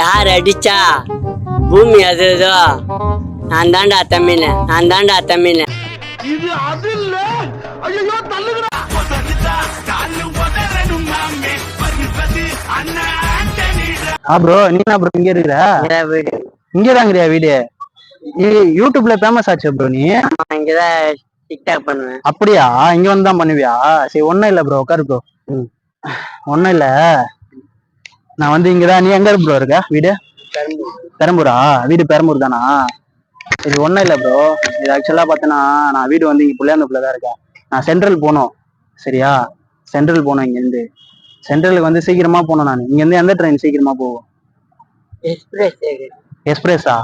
யார் அடிச்சா? பூமி அதுதோ நான் தாண்டா தமிழ் நான் தாண்டா தமிழ் ஆ ப்ரோ நீ என்ன ப்ரோ இங்க இருக்கிற? வீடு. இங்க தாங்கிறியா வீடு? யூடியூப்ல ஃபேமஸ் ஆச்சு ப்ரோ நீ? நான் இங்கதான் டிக்டாக் பண்ணுவேன். அப்படியா? இங்க வந்து தான் பண்ணுவியா? சரி ஒண்ணும் இல்ல ப்ரோ உட்காரு ப்ரோ ஒண்ணும் இல்ல. நான் வந்து இங்கதான். நீ எங்க ப்ரோ இருக்க? வீடு? பெரம்பூரா? வீடு பெரம்பூர் தானா சரி ஒண்ணும் இல்ல ப்ரோ இது ஆக்சுவலா பார்த்தேன்னா நான் வீடு வந்து இங்க புள்ளியாந்தப்புல தான் இருக்கேன். நான் சென்ட்ரல் போகணும். சரியா? சென்ட்ரல் போகணும் இங்க இருந்து சென்ட்ரலுக்கு வந்து சீக்கிரமா போகணும் நான். இங்க இருந்து எந்த ட்ரெயின் சீக்கிரமா போகும்? எக்ஸ்பிரஸ் எக்ஸ்பிரஸா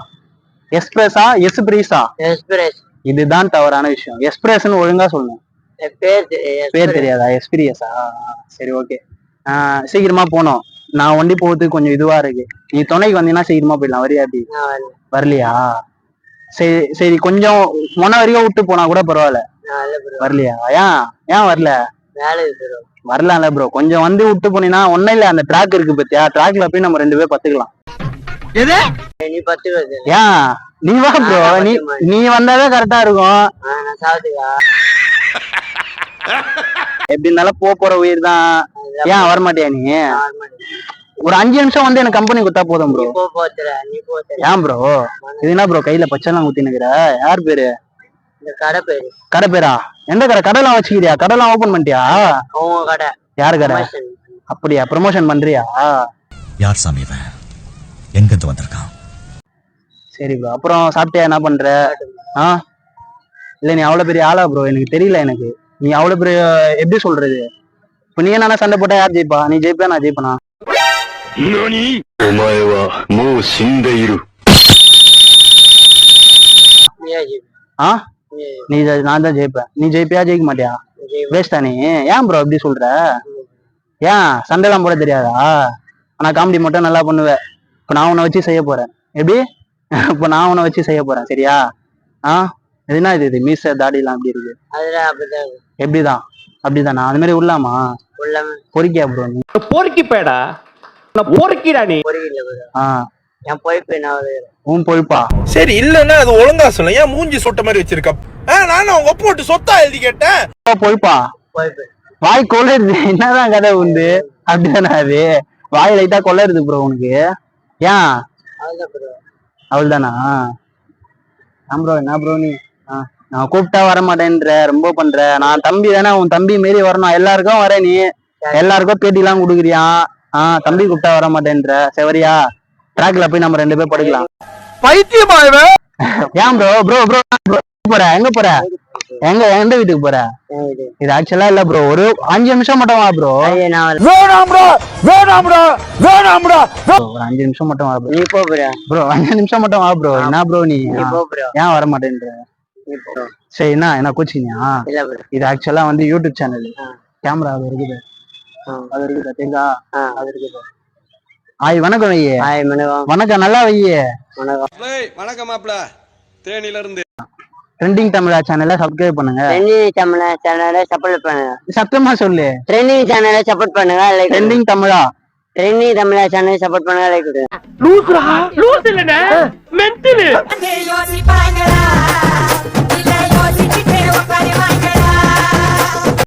எஸ்பிரீஸா எக்ஸ்பிரஸ் இதுதான் தவறான விஷயம். எக்ஸ்பிரஸ்னு ஒழுங்கா சொல்லணும். பேர் பேர் தெரியாதா? எக்ஸ்பீரியஸா சரி ஓகே சீக்கிரமா போனோம் நான் ஒண்டி போகிறதுக்கு கொஞ்சம் இதுவா இருக்கு. நீ துணைக்கு வந்தீங்கன்னா சீக்கிரமா போயிடலாம். வரியா அப்படி வரலையா? சரி சரி கொஞ்சம் மொன வரைக்கும் விட்டு போனா கூட பரவாயில்ல. வரலையா? ஏன்? ஏன் வரல? வேலை ப்ரோ வரலாம்ல ப்ரோ கொஞ்சம் வந்து விட்டு போனீங்கன்னா ஒன்னும் இல்ல. அந்த ட்ராக் இருக்கு பத்தியா? ட்ராக்ல போய் நம்ம ரெண்டு பேர் பத்துக்கலாம். நீ பத்து ஏன்? நீ வா ப்ரோ நீ நீ வந்தாதான் கரெக்டா இருக்கும். எப்படி இருந்தாலும் போக போற உயிர் தான். ஏன் வரமாட்டியா நீ? ஒரு அஞ்சு நிமிஷம் வந்து எனக்கு கம்பெனி கொடுத்தா போதும் ப்ரோ ஏன் ப்ரோ இது என்ன ப்ரோ கையில பச்சைலாம் குத்தினுக்குற யார் பேரு? கடை பேரு? கடை பேரா எந்த கடை? கடைலாம் வச்சுக்கிறியா? கடைலாம் ஓபன் பண்ணிட்டியா? கடை யாரு கடை. அப்படியா? ப்ரமோஷன் பண்றியா? யார் சாமி இவன்? எங்கிருந்து வந்திருக்கான்? சரி ப்ரோ அப்புறம் சாப்பிட்டியா? என்ன பண்ற? ஆ? இல்ல நீ அவ்வளவு பெரிய ஆளா ப்ரோ எனக்கு தெரியல எனக்கு. நீ அவ்வளவு பெரிய எப்படி சொல்றது? இப்ப நீ என்ன சண்டை போட்டா யார் ஜெயிப்பா? நீ ஜெயிப்பா நான் ஜெயிப்பனா? ஆ? நீ நான் தான் ஜெயிப்பேன். நீ ஜெயிப்பியா ஜெயிக்க மாட்டியா? வேஸ்டா நீ ஏன் ப்ரோ அப்படி சொல்ற? ஏன்? சண்டைலாம் போட தெரியாதா? ஆனா காமெடி மட்டும் நல்லா பண்ணுவேன். இப்ப நான் உன்னை வச்சு செய்ய போறேன். எப்படி? இப்ப நான் உன்னை வச்சு செய்ய போறேன். சரியா? ஆஹ் என்ன இது இது மீச தாடிலாம் அப்படி இருக்கு அதுல அப்படிதான். எப்படிதான்? அப்படிதானா? அது மாதிரி உள்ளாமா? உள்ளாம. பொறிக்கியா ப்ரோ நீ? பொறுக்கி பேடா நான் பொறுக்கிடா நீ. பொறிக்கல bro. ஆ. என் பொய்ப்பு என்ன ஆகுது உன் பொழுப்பா சரி இல்லன்னா அது ஒழுங்கா சொல்ல. ஏன் மூஞ்சி சொட்ட மாதிரி வச்சிருக்க? ஆ, நானும் அவங்க ஒப்பு விட்டு சொத்தா எழுதி கேட்டேன். பொழுப்பா பொய்ப்பு வாய் கொள்ளுறது என்னதான் கதை உண்டு? அப்படிதானே அது? வாய் லைட்டா கொள்ளருது ப்ரோ உனக்கு. ஏன்? அதுதான் ப்ரோ. அவள்தானா? ஆ ப்ரோ என்ன ப்ரோ நீ? நான் கூப்பிட்டா வர மாட்டேன்ற ரொம்ப பண்ற. நான் தம்பி தானே உன் தம்பி மாரி வரணும். எல்லாருக்கும் வர நீ. எல்லாருக்கும் பேட்டிலாம் கொடுக்குறியா? ஆ தம்பி கூப்பிட்டா வர மாட்டேன்ற செவரியா ட்ராக்ல போய் நம்ம ரெண்டு பேர் படுக்கலாம். பைத்தியமா ஏன் ப்ரோ ப்ரோ ப்ரோ போற? எங்க போற? எங்க எந்த வீட்டுக்கு போற? இது ஆக்சுவலா இல்ல ப்ரோ ஒரு அஞ்சு நிமிஷம் மட்டும் வா ப்ரோ ஐயோ நான் வரல. வேணாம்டா வேணாம்டா வேணாம்டா ஒரு அஞ்சு நிமிஷம் மட்டும் வா ப்ரோ நீ போ ப்ரோ ப்ரோ அஞ்சு நிமிஷம் மட்டும் வா ப்ரோ என்ன ப்ரோ நீ? ப்ரோ ஏன் வர மாட்டேன்ற சரி என்ன? என்ன ப்ரோ இது ஆக்சுவலா வந்து யூடியூப் சேனல். கேமரா அது இருக்குது. அது இருக்குது தெரியுதா. அது இருக்குது. ஆய் வணக்கம் வையே ஹாய் மனகம் வணக்கம் நல்லா வையே. வணக்கம். வணக்கம் மாப்ள. தேனில இருந்து. ட்ரெண்டிங் தமிழா சேனலை சப்ஸ்கிரைப் பண்ணுங்க. ட்ரெண்டிங் தமிழ் சேனலை சப்போர்ட் பண்ணுங்க. சத்தமா சொல்லு. ட்ரெண்டிங் சேனலை சப்போர்ட் பண்ணுங்க லைக் ட்ரெண்டிங் தமிழா. ட்ரெண்டிங் தமிழ் சேனலை சப்போர்ட் பண்ணுங்க லைக் கொடுங்க. யோசிப்பாங்களா இல்ல யோசிச்சுட்டே